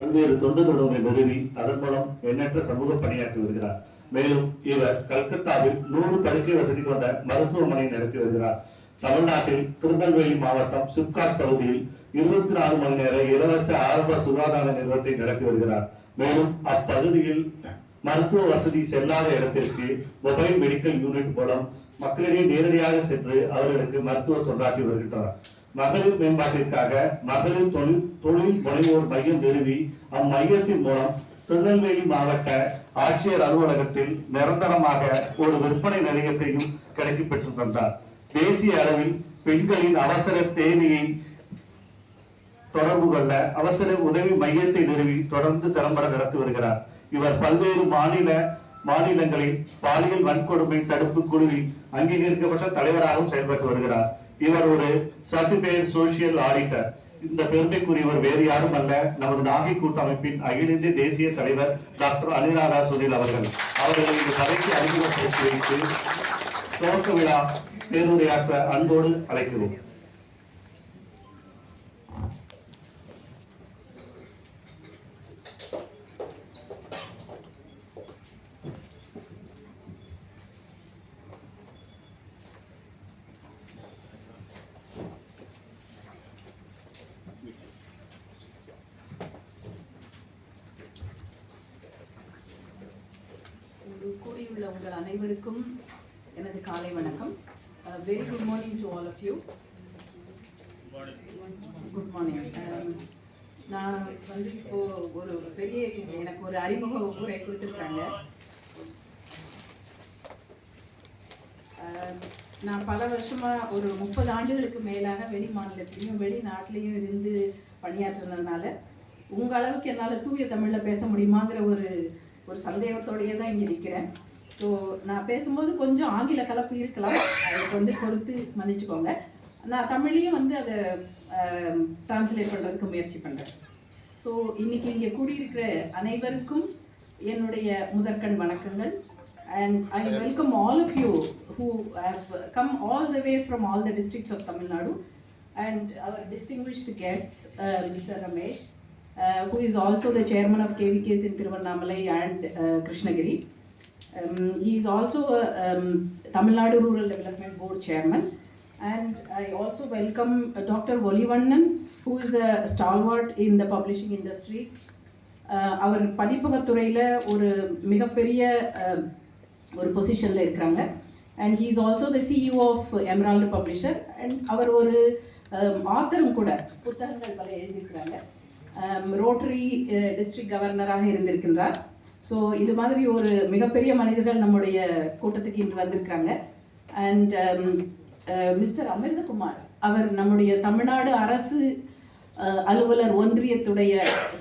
பல்வேறு தொண்டு நிறுவனங்களை நிறுவி அதன் மூலம் எண்ணற்ற சமூக பணியாற்றி வருகிறார். மேலும் இவர் கல்கத்தாவில் நூறு படுக்கை வசதி கொண்ட மருத்துவமனை நடத்தி வருகிறார். தமிழ்நாட்டில் திருநெல்வேலி மாவட்டம் சிப்காட் பகுதியில் இருபத்தி நாலு மணி நேர இலவச ஆரம்ப சுகாதார நிறுவனத்தை நடத்தி வருகிறார். மேலும் அப்பகுதியில் மருத்துவ வசதி செல்லாத இடத்திற்கு மொபைல் மெடிக்கல் யூனிட் மூலம் மக்களிடையே நேரடியாக சென்று அவர்களுக்கு மருத்துவ தொண்டாற்றி வருகின்றனர் மகளிர் மேம்பாட்டிற்காக மகளிர் தொழில் தொழில் முனைவோர் மையம் நிறுவி அம்மையத்தின் மூலம் திருநெல்வேலி மாவட்ட ஆட்சியர் அலுவலகத்தில் நிரந்தரமாக ஒரு விற்பனை நிலையத்தையும் கிடைக்கி பெற்று தந்தார். தேசிய அளவில் பெண்களின் அவசர தேவையை தொடர்பு கொள்ள அவசர உதவி மையத்தை நிறுவி தொடர்ந்து திறம்பட நடத்தி வருகிறார். இவர் பல்வேறு மாநில மாநிலங்களில் பாலியல் வன்கொடுமை தடுப்பு குழுவில் அங்கீகரிக்கப்பட்ட தலைவராகவும் செயல்பட்டு வருகிறார். இவர் ஒரு சர்டிஃபைட் சோசியல் ஆடிட்டர் இந்த பெருமைக்குரியவர் வேறு யாரும் அல்ல நமது நாகை கூட்டமைப்பின் அகில இந்திய தேசிய தலைவர் டாக்டர் அனிராதா சுனில் அவர்கள். அவர்களை இந்த சபைக்கு அறிமுகப்படுத்தி வைத்து துவக்க விழா பேருரையாற்ற அன்போடு அழைக்கிறோம் இங்கு கூடியுள்ள உங்கள் அனைவருக்கும் எனது காலை வணக்கம் very good morning to all of you good morning நான் வந்து இப்போ ஒரு பெரிய எனக்கு ஒரு அறிமுக உரை கொடுத்துருக்காங்க. நான் பல வருஷமா ஒரு முப்பது ஆண்டுகளுக்கு மேலாக வெளி மாநிலத்திலையும் வெளிநாட்டிலையும் இருந்து பணியாற்றுனதுனால உங்க அளவுக்கு என்னால் தூய தமிழில் பேச முடியுமாங்கிற ஒரு ஒரு சந்தேகத்தோடையே தான் இங்கே நிற்கிறேன் ஸோ நான் பேசும்போது கொஞ்சம் ஆங்கில கலப்பு இருக்கலாம். அதுக்கு வந்து பொறுத்து மன்னிச்சுக்கோங்க. நான் தமிழையும் வந்து அதை டிரான்ஸ்லேட் பண்ணுறதுக்கு முயற்சி பண்ணுறேன் ஸோ இன்னைக்கு இங்கே கூடியிருக்கிற அனைவருக்கும் என்னுடைய முதற்கண் வணக்கங்கள் and I welcome all of you who have come all the way from all the districts of Tamil Nadu and our distinguished guests mister Ramesh who is also the chairman of KVKs in Tiruvannamalai and Krishnagiri he is also Tamil Nadu rural development board chairman And I also welcome uh, Dr. Volivannan, who is a stalwart in the publishing industry. Uh, அவர் பதிப்பகத்துறையில் ஒரு மிகப்பெரிய uh, ஒரு பொசிஷனில் இருக்கிறாங்க and he is also the CEO of Emerald publisher and அவர் ஒரு um, ஆத்தரும் கூட புத்தகங்கள் பல எழுதியிருக்கிறாங்க ரோட்டரி டிஸ்ட்ரிக்ட் கவர்னராக இருந்திருக்கின்றார் ஸோ இது மாதிரி ஒரு மிகப்பெரிய மனிதர்கள் நம்முடைய கூட்டத்துக்கு இன்று வந்திருக்கிறாங்க அண்ட் மிஸ்டர் அமிர்தகுமார் அவர் நம்முடைய தமிழ்நாடு அரசு அலுவலர் ஒன்றியத்துடைய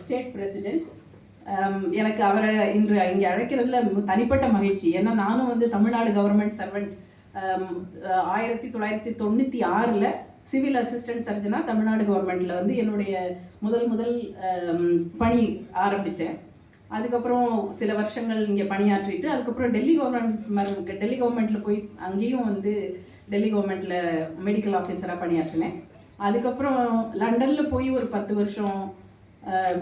ஸ்டேட் பிரசிடென்ட். எனக்கு அவரை இன்று இங்கே அழைக்கிறதுல தனிப்பட்ட மகிழ்ச்சி. ஏன்னா நானும் வந்து தமிழ்நாடு கவர்மெண்ட் சர்வெண்ட் ஆயிரத்தி தொள்ளாயிரத்தி தொண்ணூற்றி ஆறில் சிவில் அசிஸ்டன்ட் சர்ஜனா தமிழ்நாடு கவர்மெண்ட்டில் வந்து என்னுடைய முதல் முதல் பணி ஆரம்பித்தேன். அதுக்கப்புறம் சில வருஷங்கள் இங்கே பணியாற்றிட்டு அதுக்கப்புறம் டெல்லி கவர்மெண்ட் டெல்லி கவர்மெண்ட்டில் போய் அங்கேயும் வந்து டெல்லி கவர்மெண்ட்டில் மெடிக்கல் ஆஃபீஸராக பணியாற்றினேன். அதுக்கப்புறம் லண்டனில் போய் ஒரு பத்து வருஷம்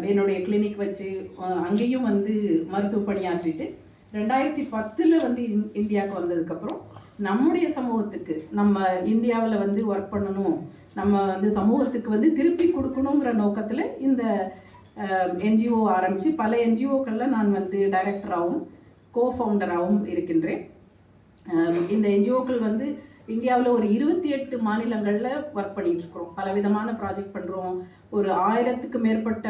என்னுடைய கிளினிக் வச்சு அங்கேயும் வந்து மருத்துவ பணியாற்றிட்டு ரெண்டாயிரத்தி பத்தில் வந்து இந் இந்தியாவுக்கு வந்ததுக்கப்புறம் நம்முடைய சமூகத்துக்கு நம்ம இந்தியாவில் வந்து ஒர்க் பண்ணணும் நம்ம வந்து சமூகத்துக்கு வந்து திருப்பி கொடுக்கணுங்கிற நோக்கத்தில் இந்த என்ஜிஓ ஆரம்பித்து பல என்ஜிஓக்களில் நான் வந்து டைரக்டராகவும் கோ ஃபவுண்டராகவும் இருக்கின்றேன். இந்த என்ஜிஓக்கள் வந்து இந்தியாவில் ஒரு இருபத்தி எட்டு மாநிலங்களில் ஒர்க் பண்ணிகிட்ருக்குறோம் பலவிதமான ப்ராஜெக்ட் பண்ணுறோம் ஒரு ஆயிரத்துக்கு மேற்பட்ட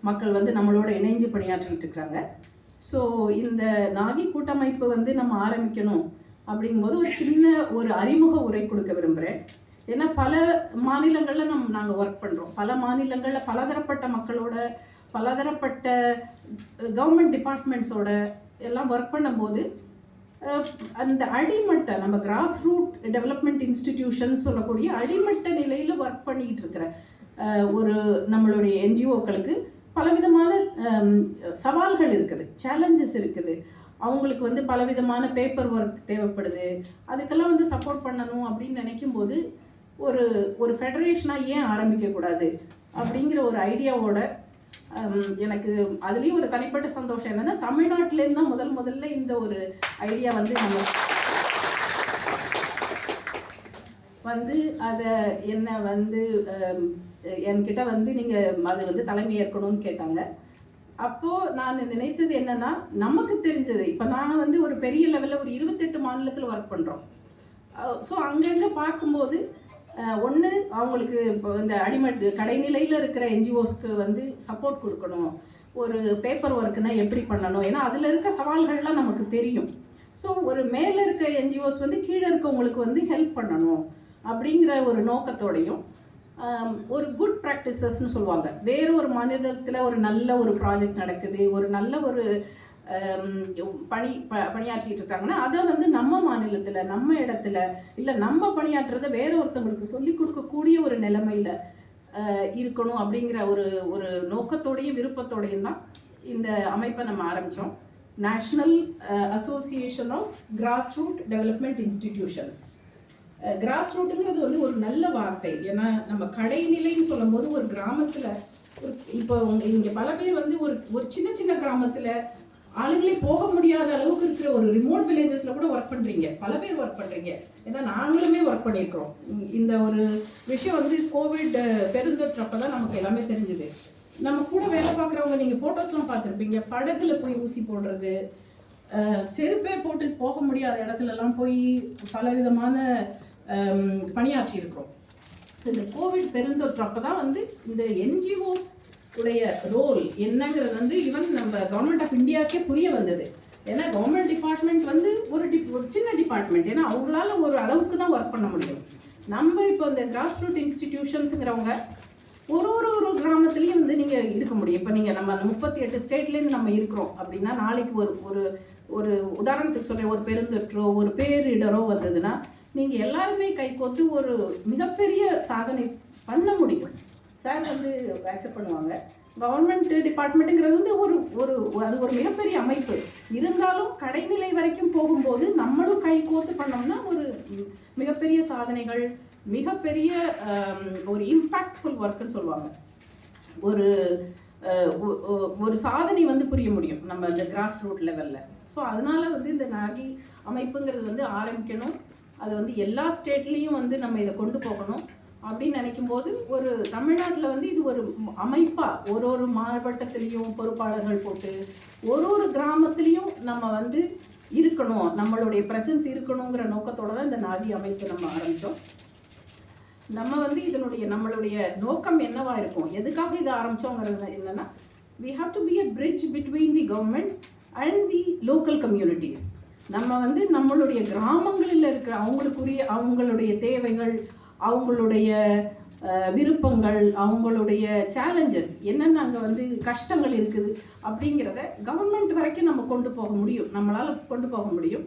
மக்கள் வந்து நம்மளோட இணைஞ்சு பணியாற்றிட்டு இருக்கிறாங்க ஸோ இந்த நாகி கூட்டமைப்பு வந்து நம்ம ஆரம்பிக்கணும் அப்படிங்கும்போது ஒரு சின்ன ஒரு அறிமுக உரை கொடுக்க விரும்புகிறேன் ஏன்னா பல மாநிலங்களில் நம் நாங்கள் ஒர்க் பண்ணுறோம் பல மாநிலங்களில் பலதரப்பட்ட மக்களோட பலதரப்பட்ட கவர்மெண்ட் டிபார்ட்மெண்ட்ஸோட எல்லாம் ஒர்க் பண்ணும்போது அந்த அடிமட்ட நம்ம கிராஸ் ரூட் டெவலப்மெண்ட் இன்ஸ்டிடியூஷன் சொல்லக்கூடிய அடிமட்ட நிலையில் ஒர்க் பண்ணிக்கிட்டு இருக்கிற ஒரு நம்மளுடைய என்ஜிஓக்களுக்கு பலவிதமான சவால்கள் இருக்குது சேலஞ்சஸ் இருக்குது. அவங்களுக்கு வந்து பலவிதமான பேப்பர் ஒர்க் தேவைப்படுது. அதுக்கெல்லாம் வந்து சப்போர்ட் பண்ணணும் அப்படின்னு நினைக்கும் போது ஒரு ஒரு ஃபெடரேஷனாக ஏன் ஆரம்பிக்கக்கூடாது அப்படிங்கிற ஒரு ஐடியாவோட எனக்கு அதுலேயும் ஒரு தனிப்பட்ட சந்தோஷம் என்னென்னா தமிழ்நாட்டிலேருந்து தான் முதல் முதல்ல இந்த ஒரு ஐடியா வந்து நம்ம வந்து அதை என்ன வந்து என்கிட்ட வந்து நீங்கள் அது வந்து தலைமை ஏற்கணும்னு கேட்டாங்க. அப்போது நான் நினைச்சது என்னென்னா நமக்கு தெரிஞ்சது இப்போ நான் வந்து ஒரு பெரிய லெவலில் ஒரு இருபத்தெட்டு மாநிலத்தில் ஒர்க் பண்ணுறோம் ஸோ அங்கங்கே பார்க்கும்போது ஒன்று அவங்களுக்கு இப்போ இந்த அடிமட் கடைநிலையில் இருக்கிற என்ஜிஓஸ்க்கு வந்து சப்போர்ட் கொடுக்கணும். ஒரு பேப்பர் ஒர்க்குனா எப்படி பண்ணணும்? ஏன்னா அதில் இருக்க சவால்கள்லாம் நமக்கு தெரியும். ஸோ ஒரு மேலே இருக்க என்ஜிஓஸ் வந்து கீழே இருக்கவங்களுக்கு வந்து ஹெல்ப் பண்ணணும் அப்படிங்கிற ஒரு நோக்கத்தோடையும் ஒரு குட் ப்ராக்டிசஸ்னு சொல்லுவாங்க. வேறு ஒரு மாநிலத்தில் ஒரு நல்ல ஒரு ப்ராஜெக்ட் நடக்குது ஒரு நல்ல ஒரு பணி ப பணியாற்றிட்டு இருக்காங்கன்னா அதை வந்து நம்ம மாநிலத்தில் நம்ம இடத்துல இல்லை நம்ம பணியாற்றுறதை வேற ஒருத்தவங்களுக்கு சொல்லி கொடுக்கக்கூடிய ஒரு நிலைமையில இருக்கணும் அப்படிங்கிற ஒரு ஒரு நோக்கத்தோடையும் விருப்பத்தோடையும் தான் இந்த அமைப்பை நம்ம ஆரம்பித்தோம் national association of grass root development institutions grass ரூட்டுங்கிறது வந்து ஒரு நல்ல வார்த்தை. ஏன்னா நம்ம கடைநிலைன்னு சொல்லும்போது ஒரு கிராமத்தில் ஒரு இப்போ இங்கே இங்க பல பேர் வந்து ஒரு ஒரு சின்ன சின்ன கிராமத்தில் ஆளுங்களே போக முடியாத அளவுக்கு இருக்கிற ஒரு ரிமோட் வில்லேஜஸ்ல கூட ஒர்க் பண்றீங்க. பல பேர் ஒர்க் பண்றீங்க. ஏன்னா நாங்களுமே ஒர்க் பண்ணியிருக்கிறோம். இந்த ஒரு விஷயம் வந்து கோவிட் பெருந்தொற்றப்ப தான் நமக்கு எல்லாமே தெரிஞ்சுது. நம்ம கூட வேலை பார்க்குறவங்க நீங்கள் ஃபோட்டோஸ்லாம் பார்த்துருப்பீங்க. படகுல போய் ஊசி போடுறது செருப்பே போட்டு போக முடியாத இடத்துலலாம் போய் பல விதமான பணியாற்றி இருக்கிறோம் ஸோ இந்த கோவிட் பெருந்தொற்றப்ப தான் வந்து இந்த என்ஜிஓஸ் உடைய ரோல் என்னங்கிறது வந்து ஈவன் நம்ம கவர்மெண்ட் ஆஃப் இந்தியாவுக்கே புரிய வந்தது. ஏன்னா கவர்மெண்ட் டிபார்ட்மெண்ட் வந்து ஒரு டிப் ஒரு சின்ன டிபார்ட்மெண்ட் ஏன்னா அவங்களால ஒரு அளவுக்கு தான் ஒர்க் பண்ண முடியும். நம்ம இப்போ இந்த கிராஸ் ரூட் இன்ஸ்டிடியூஷன்ஸுங்கிறவங்க ஒரு ஒரு ஒரு கிராமத்துலேயும் வந்து நீங்கள் இருக்க முடியும். இப்போ நீங்கள் நம்ம முப்பத்தி எட்டு ஸ்டேட்லேருந்து நம்ம இருக்கிறோம் அப்படின்னா நாளைக்கு ஒரு ஒரு ஒரு உதாரணத்துக்கு சொல்கிறேன் ஒரு பெருந்தொற்றோ ஒரு பேரிடரோ வந்ததுன்னா நீங்கள் எல்லாருமே கைகோத்து ஒரு மிகப்பெரிய சாதனை பண்ண முடியும். சார் வந்து அக்செப்ட் பண்ணுவாங்க. கவர்மெண்ட் டிபார்ட்மெண்ட்டுங்கிறது வந்து ஒரு ஒரு அது ஒரு மிகப்பெரிய அமைப்பு. இருந்தாலும் கடைநிலை வரைக்கும் போகும்போது நம்மளும் கை கோத்து பண்ணோம்னா ஒரு மிகப்பெரிய சாதனைகள் மிகப்பெரிய ஒரு இம்பேக்ட்ஃபுல் ஒர்க்குன்னு சொல்லுவாங்க. ஒரு ஒ- ஒரு சாதனை வந்து புரிய முடியும் நம்ம அந்த கிராஸ் ரூட் லெவலில் ஸோ அதனால வந்து இந்த நாகி அமைப்புங்கிறது வந்து ஆரம்பிக்கணும். அது வந்து எல்லா ஸ்டேட்லேயும் வந்து நம்ம இதை கொண்டு போகணும். அப்படின்னு நினைக்கும் போது ஒரு தமிழ்நாட்டில் வந்து இது ஒரு அமைப்பாக ஒரு ஒரு மாவட்டத்திலையும் பொறுப்பாளர்கள் போட்டு ஒரு ஒரு கிராமத்துலேயும் நம்ம வந்து இருக்கணும் நம்மளுடைய ப்ரெசன்ஸ் இருக்கணுங்கிற நோக்கத்தோட தான் இந்த நாகி அமைப்பு நம்ம ஆரம்பித்தோம் நம்ம வந்து இதனுடைய நம்மளுடைய நோக்கம் என்னவா இருக்கும் எதுக்காக இதை ஆரம்பிச்சோங்கிறது என்னன்னா we have to be a bridge between the government and the local communities நம்ம வந்து நம்மளுடைய கிராமங்களில் இருக்கிற அவங்களுக்குரிய அவங்களுடைய தேவைகள் அவங்களுடைய விருப்பங்கள் அவங்களுடைய சேலஞ்சஸ் என்னென்ன அங்கே வந்து கஷ்டங்கள் இருக்குது அப்படிங்கிறத கவர்மெண்ட் வரைக்கும் நம்ம கொண்டு போக முடியும். நம்மளால் கொண்டு போக முடியும்.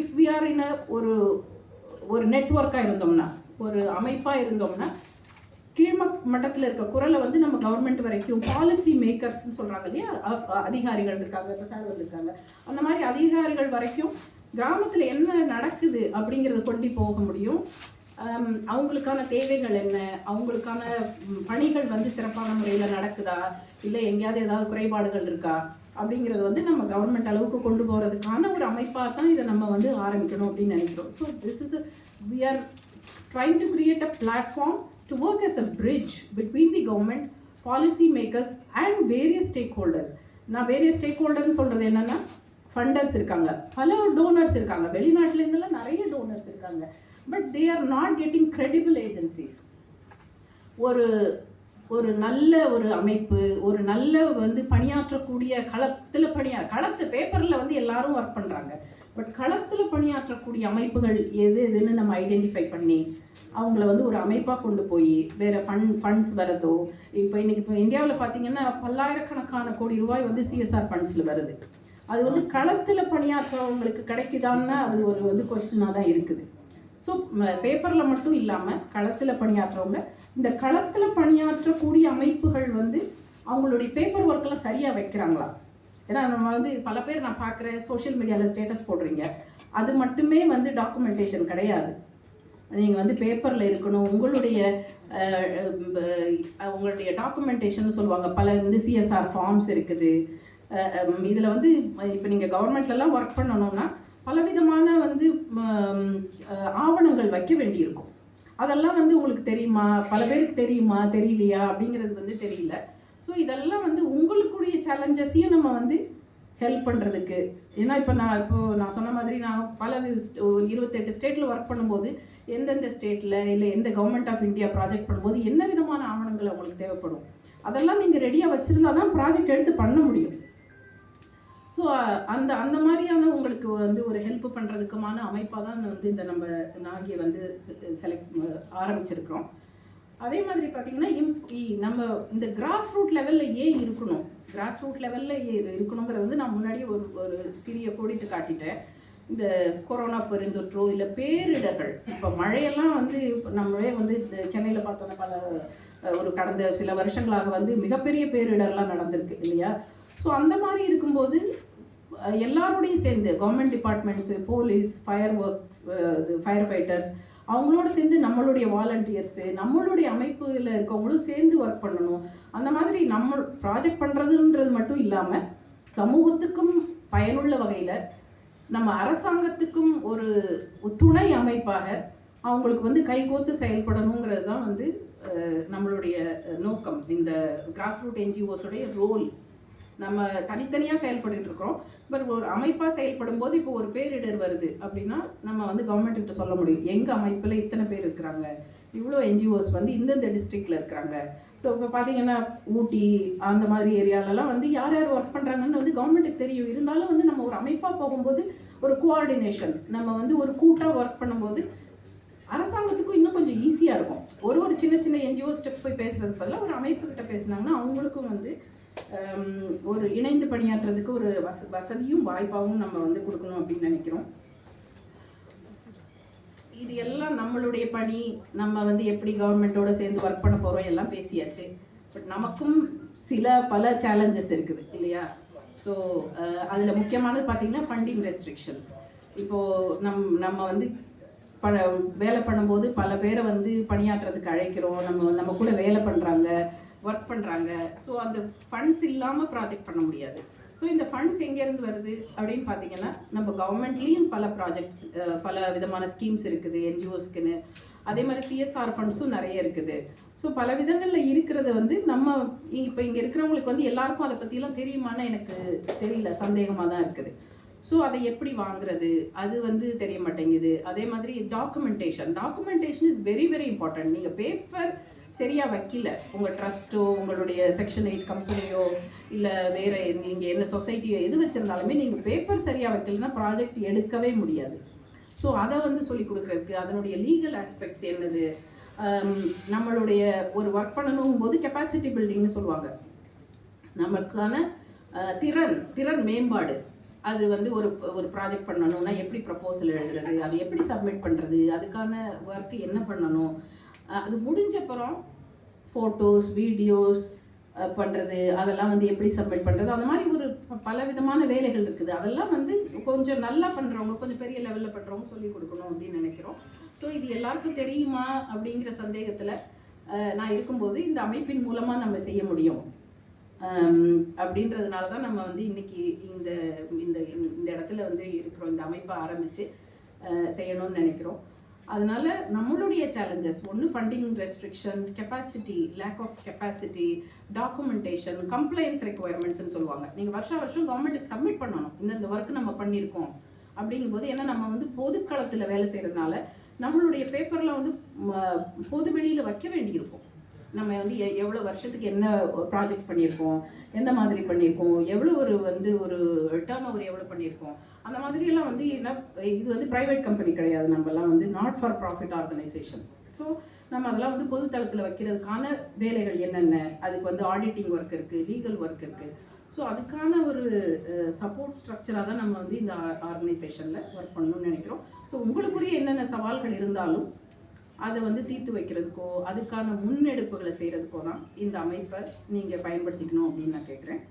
If we are in a ஒரு ஒரு நெட்ஒர்க்காக இருந்தோம்னா ஒரு அமைப்பாக இருந்தோம்னா கீழ்ம மட்டத்தில் இருக்க குரலை வந்து நம்ம கவர்மெண்ட் வரைக்கும் பாலிசி மேக்கர்ஸ்னு சொல்கிறாங்க இல்லையா? அதிகாரிகள் இருக்காங்க இப்போ சார் வந்திருக்காங்க அந்த மாதிரி அதிகாரிகள் வரைக்கும் கிராமத்தில் என்ன நடக்குது அப்படிங்கிறத கொண்டு போக முடியும். அவங்களுக்கான தேவைகள் என்ன? அவங்களுக்கான பணிகள் வந்து சிறப்பான முறையில் நடக்குதா? இல்லை எங்கேயாவது ஏதாவது குறைபாடுகள் இருக்கா? அப்படிங்கிறது வந்து நம்ம கவர்மெண்ட் அளவுக்கு கொண்டு போகிறதுக்கான ஒரு அமைப்பாக தான் இதை நம்ம வந்து ஆரம்பிக்கணும் அப்படின்னு நினைக்கிறோம். So this is we are trying to create a platform to work work a bridge between the government policy makers and various stakeholders நான் வேரியஸ் ஸ்டேக் ஹோல்டர்னு சொல்கிறது என்னென்னா ஃபண்டர்ஸ் இருக்காங்க. பல டோனர்ஸ் இருக்காங்க. வெளிநாட்டிலேருந்துலாம் நிறைய டோனர்ஸ் இருக்காங்க. But they are not getting credible agencies ஒரு ஒரு நல்ல ஒரு அமைப்பு ஒரு நல்ல வந்து பணியாற்றக்கூடிய களத்தில் பணியா களத்து பேப்பரில் வந்து எல்லாரும் ஒர்க் பண்ணுறாங்க பட் களத்தில் பணியாற்றக்கூடிய அமைப்புகள் எது எதுன்னு நம்ம ஐடென்டிஃபை பண்ணி அவங்கள வந்து ஒரு அமைப்பாக கொண்டு போய் வேறு ஃபண்ட் ஃபண்ட்ஸ் வரதோ இப்போ இன்னைக்கு இப்போ இந்தியாவில் பார்த்தீங்கன்னா பல்லாயிரக்கணக்கான கோடி ரூபாய் வந்து சிஎஸ்ஆர் ஃபண்ட்ஸில் வருது. அது வந்து களத்தில் பணியாற்றவங்களுக்கு கிடைக்குதான்னா அது ஒரு வந்து கொஸ்டினாக தான் இருக்குது. ஸோ பேப்பரில் மட்டும் இல்லாமல் களத்தில் பணியாற்றுறவங்க இந்த களத்தில் பணியாற்றக்கூடிய அமைப்புகள் வந்து அவங்களுடைய பேப்பர் ஒர்க்கெல்லாம் சரியாக வைக்கிறாங்களா? ஏன்னா நம்ம வந்து பல பேர் நான் பார்க்குறேன் சோஷியல் மீடியாவில் ஸ்டேட்டஸ் போடுறீங்க. அது மட்டுமே வந்து டாக்குமெண்டேஷன் கிடையாது. நீங்கள் வந்து பேப்பரில் இருக்கணும். உங்களுடைய உங்களுடைய டாக்குமெண்டேஷன் சொல்லுவாங்க. பல வந்து சிஎஸ்ஆர் ஃபார்ம்ஸ் இருக்குது. இதில் வந்து இப்போ நீங்கள் கவர்மெண்ட்லலாம் ஒர்க் பண்ணணும்னா பலவிதமான வந்து ஆவணங்கள் வைக்க வேண்டியிருக்கும். அதெல்லாம் வந்து உங்களுக்கு தெரியுமா? பல பேருக்கு தெரியுமா? தெரியலையா? அப்படிங்கிறது வந்து தெரியல. ஸோ இதெல்லாம் வந்து உங்களுக்குரிய சேலஞ்சஸையும் நம்ம வந்து ஹெல்ப் பண்ணுறதுக்கு ஏன்னா இப்போ நான் இப்போது நான் சொன்ன மாதிரி நான் பல இருபத்தெட்டு ஸ்டேட்டில் ஒர்க் பண்ணும்போது எந்தெந்த ஸ்டேட்டில் இல்லை எந்த கவர்மெண்ட் ஆஃப் இந்தியா ப்ராஜெக்ட் பண்ணும்போது என்ன விதமான ஆவணங்கள் உங்களுக்கு தேவைப்படும்? அதெல்லாம் நீங்கள் ரெடியாக வச்சுருந்தா தான் ப்ராஜெக்ட் எடுத்து பண்ண முடியும். ஸோ அந்த அந்த மாதிரியான உங்களுக்கு வந்து ஒரு ஹெல்ப் பண்ணுறதுக்குமான அமைப்பாக தான் வந்து இந்த நம்ம நாகியை வந்து செலக்ட் ஆரம்பிச்சிருக்கிறோம். அதே மாதிரி பார்த்தீங்கன்னா இம்- நம்ம இந்த கிராஸ் ரூட் லெவலில் ஏன் இருக்கணும்? கிராஸ் ரூட் லெவலில் இருக்கணுங்கிறது வந்து நான் முன்னாடி ஒரு ஒரு சிறிய கோடிட்டு காட்டிட்டேன். இந்த கொரோனா பெருந்தொற்றோ இல்லை பேரிடர்கள். இப்போ மழையெல்லாம் வந்து இப்போ நம்மளே வந்து சென்னையில் பார்த்தோன்னா பல ஒரு கடந்த சில வருஷங்களாக வந்து மிகப்பெரிய பேரிடர்லாம் நடந்திருக்கு இல்லையா? ஸோ அந்த மாதிரி இருக்கும்போது எல்லாரோடையும் சேர்ந்து government departments police fire works firefighters அவங்களோட சேர்ந்து நம்மளுடைய வாலண்டியர்ஸு நம்மளுடைய அமைப்புகளில் இருக்கவங்களும் சேர்ந்து ஒர்க் பண்ணணும். அந்த மாதிரி நம்ம ப்ராஜெக்ட் பண்ணுறதுன்றது மட்டும் இல்லாமல் சமூகத்துக்கும் பயனுள்ள வகையில் நம்ம அரசாங்கத்துக்கும் ஒரு துணை அமைப்பாக அவங்களுக்கு வந்து கைகோத்து செயல்படணுங்கிறது தான் வந்து நம்மளுடைய நோக்கம். இந்த கிராஸ் ரூட் என்ஜிஓஸோடைய ரோல் நம்ம தனித்தனியாக செயல்பட்டு இருக்கிறோம். பட் ஒரு அமைப்பாக செயல்படும் போது இப்போ ஒரு பேரிடர் வருது அப்படின்னா நம்ம வந்து கவர்மெண்ட் கிட்ட சொல்ல முடியும். எங்கள் அமைப்பில் இத்தனை பேர் இருக்கிறாங்க? இவ்வளோ என்ஜிஓஸ் வந்து இந்தந்த டிஸ்ட்ரிக்டில் இருக்கிறாங்க. ஸோ இப்போ பார்த்தீங்கன்னா ஊட்டி அந்த மாதிரி ஏரியாலலாம் வந்து யார் யார் ஒர்க் பண்ணுறாங்கன்னு வந்து கவர்மெண்ட்டுக்கு தெரியும். இருந்தாலும் வந்து நம்ம ஒரு அமைப்பாக போகும்போது ஒரு கோஆர்டினேஷன் நம்ம வந்து ஒரு கூட்டாக ஒர்க் பண்ணும்போது அரசாங்கத்துக்கும் இன்னும் கொஞ்சம் ஈஸியாக இருக்கும். ஒரு ஒரு சின்ன சின்ன என்ஜிஓ ஸ்டெப் போய் பேசுறதுக்கு பதிலாக ஒரு அமைப்பு கிட்ட பேசுனாங்கன்னா அவங்களுக்கும் வந்து ஒரு இணைந்து பணியாற்றுறதுக்கு ஒரு வச வசதியும் வாய்ப்பாகவும் நம்ம வந்து கொடுக்கணும் அப்படின்னு நினைக்கிறோம். இது எல்லாம் நம்மளுடைய பணி. நம்ம வந்து எப்படி கவர்மெண்ட்டோட சேர்ந்து ஒர்க் பண்ண போகிறோம் எல்லாம் பேசியாச்சு. பட் நமக்கும் சில பல சேலஞ்சஸ் இருக்குது இல்லையா? ஸோ அதில் முக்கியமானது பார்த்தீங்கன்னா ஃபண்டிங் ரெஸ்ட்ரிக்ஷன்ஸ் இப்போது நம் நம்ம வந்து ப வேலை பண்ணும்போது பல பேரை வந்து பணியாற்றுறதுக்கு அழைக்கிறோம். நம்ம நம்ம கூட வேலை பண்ணுறாங்க ஒர்க் பண்ணுறாங்க ஸோ அந்த ஃபண்ட்ஸ் இல்லாமல் ப்ராஜெக்ட் பண்ண முடியாது. ஸோ இந்த ஃபண்ட்ஸ் எங்கேருந்து வருது அப்படின்னு பார்த்தீங்கன்னா நம்ம கவர்மெண்ட்லேயும் பல ப்ராஜெக்ட்ஸ் பல விதமான ஸ்கீம்ஸ் இருக்குது என்ஜிஓஸ்க்குன்னு அதே மாதிரி சிஎஸ்ஆர் ஃபண்ட்ஸும் நிறைய இருக்குது. ஸோ பல விதங்களில் இருக்கிறத வந்து நம்ம இப்போ இங்கே இருக்கிறவங்களுக்கு வந்து எல்லாருக்கும் அதை பற்றிலாம் தெரியுமான்னு எனக்கு தெரியல. சந்தேகமாக தான் இருக்குது. ஸோ அதை எப்படி வாங்குறது? அது வந்து தெரிய மாட்டேங்குது. அதே மாதிரி documentation documentation is very very important நீங்கள் பேப்பர் சரியாக வைக்கல. உங்கள் ட்ரஸ்ட்டோ உங்களுடைய செக்ஷன் எயிட் கம்பெனியோ இல்லை வேறு நீங்கள் என்ன சொசைட்டியோ எது வச்சுருந்தாலுமே நீங்கள் பேப்பர் சரியாக வைக்கலன்னா ப்ராஜெக்ட் எடுக்கவே முடியாது. ஸோ அதை வந்து சொல்லி கொடுக்குறதுக்கு அதனுடைய லீகல் ஆஸ்பெக்ட்ஸ் என்னது? நம்மளுடைய ஒரு ஒர்க் பண்ணணும் போது கெப்பாசிட்டி பில்டிங்னு சொல்லுவாங்க. நமக்கான திறன் திறன் மேம்பாடு. அது வந்து ஒரு ஒரு ப்ராஜெக்ட் பண்ணணும்னா எப்படி ப்ரப்போசல் எழுதுறது? அது எப்படி சப்மிட் பண்ணுறது அதுக்கான ஒர்க்கு என்ன பண்ணணும்? அது முடிஞ்சப்புறம் ஃபோட்டோஸ் வீடியோஸ் பண்ணுறது அதெல்லாம் வந்து எப்படி சப்மிட் பண்ணுறது அந்த மாதிரி ஒரு பல விதமான வேலைகள் இருக்குது. அதெல்லாம் வந்து கொஞ்சம் நல்லா பண்ணுறவங்க கொஞ்சம் பெரிய லெவலில் பண்ணுறவங்க சொல்லி கொடுக்கணும் அப்படின்னு நினைக்கிறோம். ஸோ இது எல்லாருக்கும் தெரியுமா அப்படிங்கிற சந்தேகத்தில் நான் இருக்கும்போது இந்த அமைப்பின் மூலமாக நம்ம செய்ய முடியும். அப்படின்றதுனால தான் நம்ம வந்து இன்னைக்கு இந்த இந்த இந்த இடத்துல வந்து இருக்கிறோம். இந்த அமைப்பை ஆரம்பித்து செய்யணும்னு நினைக்கிறோம். அதனால நம்மளுடைய சேலஞ்சஸ் ஒன்று funding restrictions capacity lack of capacity documentation compliance ரெக்குவயர்மெண்ட்ஸ்னு சொல்லுவாங்க. நீங்கள் வருஷம் வருஷம் கவர்மெண்ட்டுக்கு சப்மிட் பண்ணணும். இந்த ஒர்க் நம்ம பண்ணியிருக்கோம். அப்படிங்கும்போது ஏன்னா நம்ம வந்து பொதுக்களத்தில் வேலை செய்கிறதுனால நம்மளுடைய பேப்பர்லாம் வந்து ம- பொது வெளியில் வைக்க வேண்டியிருக்கும். நம்ம வந்து எ- எவ்வளோ வருஷத்துக்கு என்ன ப்ராஜெக்ட் பண்ணியிருக்கோம்? எந்த மாதிரி பண்ணியிருக்கோம்? எவ்வளோ ஒரு வந்து ஒரு டேர்ன் ஓவர் எவ்வளோ பண்ணியிருக்கோம்? அந்த மாதிரியெல்லாம் வந்து என்ன இது வந்து ப்ரைவேட் கம்பெனி கிடையாது. நம்மலாம் வந்து not for profit organisation so நம்ம அதெல்லாம் வந்து பொதுத்தளத்தில் வைக்கிறதுக்கான வேலைகள் என்னென்ன? அதுக்கு வந்து ஆடிட்டிங் ஒர்க் இருக்குது லீகல் ஒர்க் இருக்குது ஸோ அதுக்கான ஒரு சப்போர்ட் ஸ்ட்ரக்சராக தான் நம்ம வந்து இந்த ஆர்கனைசேஷனில் ஒர்க் பண்ணணும்னு நினைக்கிறோம். ஸோ உங்களுக்குரிய என்னென்ன சவால்கள் இருந்தாலும் அதை வந்து தீர்த்து வைக்கிறதுக்கோ அதுக்கான முன்னெடுப்புகளை செய்கிறதுக்கோ தான் இந்த அமைப்பை நீங்கள் பயன்படுத்திக்கணும் அப்படின்னு நான் கேட்குறேன்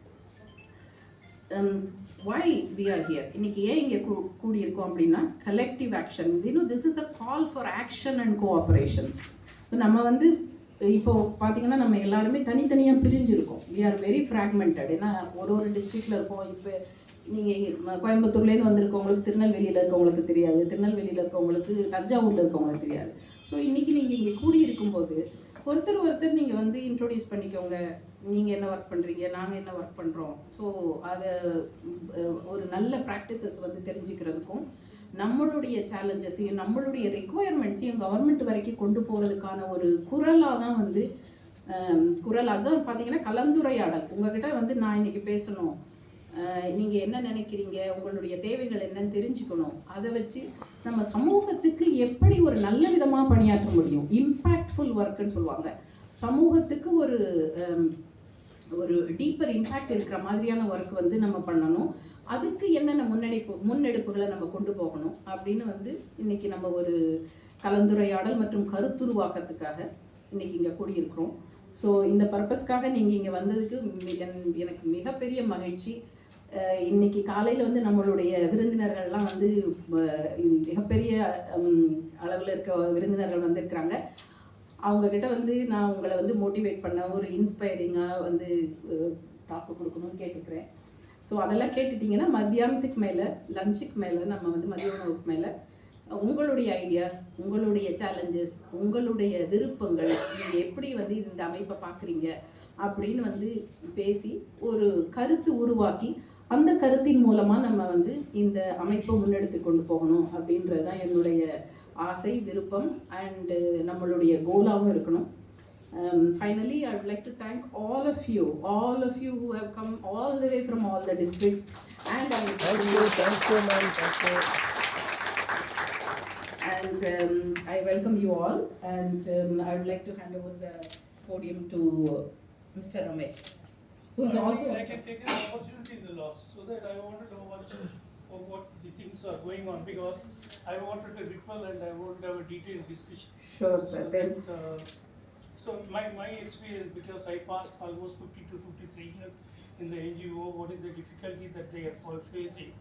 வை வி ஆர் ஹியர் இன்னைக்கு ஏன் இங்கே கூ கூடியிருக்கோம் அப்படின்னா கலெக்டிவ் ஆக்ஷன் இன்னும் this is a call for action and cooperation நம்ம வந்து இப்போ பார்த்தீங்கன்னா நம்ம எல்லாருமே தனித்தனியாக பிரிஞ்சிருக்கோம். வி ஆர் வெரி ஃப்ராக்மெண்டட் ஏன்னா ஒரு ஒரு டிஸ்ட்ரிக்டில் இருப்போம் இப்போ நீங்கள் கோயம்புத்தூர்லேருந்து வந்திருக்கவங்களுக்கு திருநெல்வேலியில் இருக்கவங்களுக்கு தெரியாது. திருநெல்வேலியில் இருக்கவங்களுக்கு தஞ்சாவூரில் இருக்கவங்களுக்கு தெரியாது. ஸோ இன்றைக்கி நீங்கள் இங்கே கூடி இருக்கும்போது ஒருத்தர் ஒருத்தர் நீங்கள் வந்து இன்ட்ரோடியூஸ் பண்ணிக்கோங்க. நீங்கள் என்ன ஒர்க் பண்ணுறீங்க நாங்கள் என்ன ஒர்க் பண்ணுறோம் ஸோ அதை ஒரு நல்ல ப்ராக்டிசஸ் வந்து தெரிஞ்சுக்கிறதுக்கும் நம்மளுடைய சேலஞ்சஸையும் நம்மளுடைய ரெக்குவயர்மெண்ட்ஸையும் கவர்மெண்ட் வரைக்கும் கொண்டு போகிறதுக்கான ஒரு குரலாக தான் வந்து குரல். அதுதான் பார்த்தீங்கன்னா கலந்துரையாடல். உங்ககிட்ட வந்து நான் இன்னைக்கு பேசணும். நீங்கள் என்ன நினைக்கிறீங்க? உங்களுடைய தேவைகள் என்னன்னு தெரிஞ்சுக்கணும். அதை வச்சு நம்ம சமூகத்துக்கு எப்படி ஒரு நல்ல விதமாக பணியாற்ற முடியும்? இம்பேக்ட்ஃபுல் ஒர்க்குன்னு சொல்லுவாங்க. சமூகத்துக்கு ஒரு ஒரு டீப்பர் இம்பேக்ட் இருக்கிற மாதிரியான ஒர்க் வந்து நம்ம பண்ணணும். அதுக்கு என்னென்ன முன்னெடுப்பு முன்னெடுப்புகளை நம்ம கொண்டு போகணும் அப்படின்னு வந்து இன்னைக்கு நம்ம ஒரு கலந்துரையாடல் மற்றும் கருத்துருவாக்கத்துக்காக இன்னைக்கு இங்கே கூடியிருக்கிறோம். ஸோ இந்த பர்பஸ்க்காக நீங்கள் இங்கே வந்ததுக்கு என்- எனக்கு மிகப்பெரிய மகிழ்ச்சி. இன்னைக்கு காலையில் வந்து நம்மளுடைய விருந்தினர்கள்லாம் வந்து மிகப்பெரிய அளவில் இருக்க விருந்தினர்கள் வந்திருக்கிறாங்க. அவங்கக்கிட்ட வந்து நான் உங்களை வந்து மோட்டிவேட் பண்ண ஒரு இன்ஸ்பைரிங்காக வந்து டாக்கு கொடுக்கணும்னு கேட்டுக்கிறேன். ஸோ அதெல்லாம் கேட்டுட்டிங்கன்னா மத்தியானத்துக்கு மேலே லஞ்சுக்கு மேலே நம்ம வந்து மதிய உணவுக்கு மேலே உங்களுடைய ஐடியாஸ் உங்களுடைய சேலஞ்சஸ் உங்களுடைய விருப்பங்கள் நீங்கள் எப்படி வந்து இந்த அமைப்பை பார்க்குறீங்க அப்படின்னு வந்து பேசி ஒரு கருத்து உருவாக்கி அந்த கருத்தின் மூலமாக நம்ம வந்து இந்த அமைப்பை முன்னெடுத்து கொண்டு போகணும் அப்படின்றது தான் என்னுடைய ஆசை விருப்பம் அண்டு நம்மளுடைய கோலாகவும் இருக்கணும் Um, finally, I would like to thank all of you, all of you who have come all the way from all the districts. And I would Thank you, thank you, ma'am, thank you. and um, I welcome you all. And um, I would like to hand over the podium to Mr. Ramesh, who is I also. I can take an opportunity in the loss, so that I want to know what, of what the things are going on, because I wanted to repel and I want to have a detailed discussion. Sure, sir. So Then, that, uh, So my, my experience, because I passed almost 50 to 53 years in the NGO, what is the difficulty that they are all facing?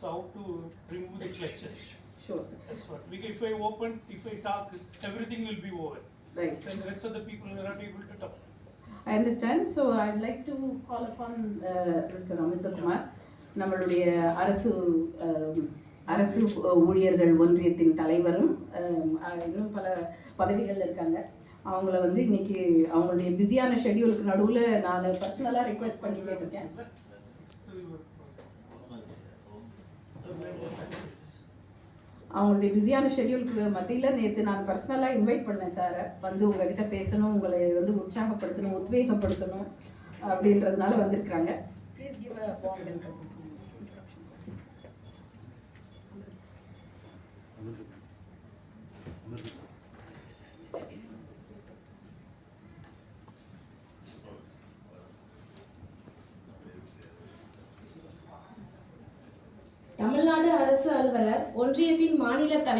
So how to remove the clutches, sure, sir. that's what, because if I open, if I talk, everything will be over, Right. then the rest of the people are not able to talk. I understand so I'd like to call upon mister Amithakumar நம்மளுடைய அரசு um, அரசு ஊழியர்கள் ஒன்றியத்தின் தலைவரும் um, இன்னும் பல பதவிகளில் இருக்காங்க. அவங்கள வந்து இன்னைக்கு அவங்களுடைய பிஸியான ஷெட்யூலுக்கு நடுவில் நான் பர்சனலாக ரிக்வெஸ்ட் பண்ணி கேட்டிருக்கேன் அவங்களுடைய பிஸியான ஷெட்யூலுக்கு மத்தியில் நேற்று நான் பர்சனலாக இன்வைட் பண்ணேன் சாரை வந்து உங்ககிட்ட பேசணும் உங்களை வந்து உற்சாகப்படுத்தணும் உத்வேகப்படுத்தணும் அப்படின்றதுனால வந்திருக்கிறாங்க. ப்ளீஸ் கிவ் அ warm ஒன்றியத்தின் மாநில தலைவர்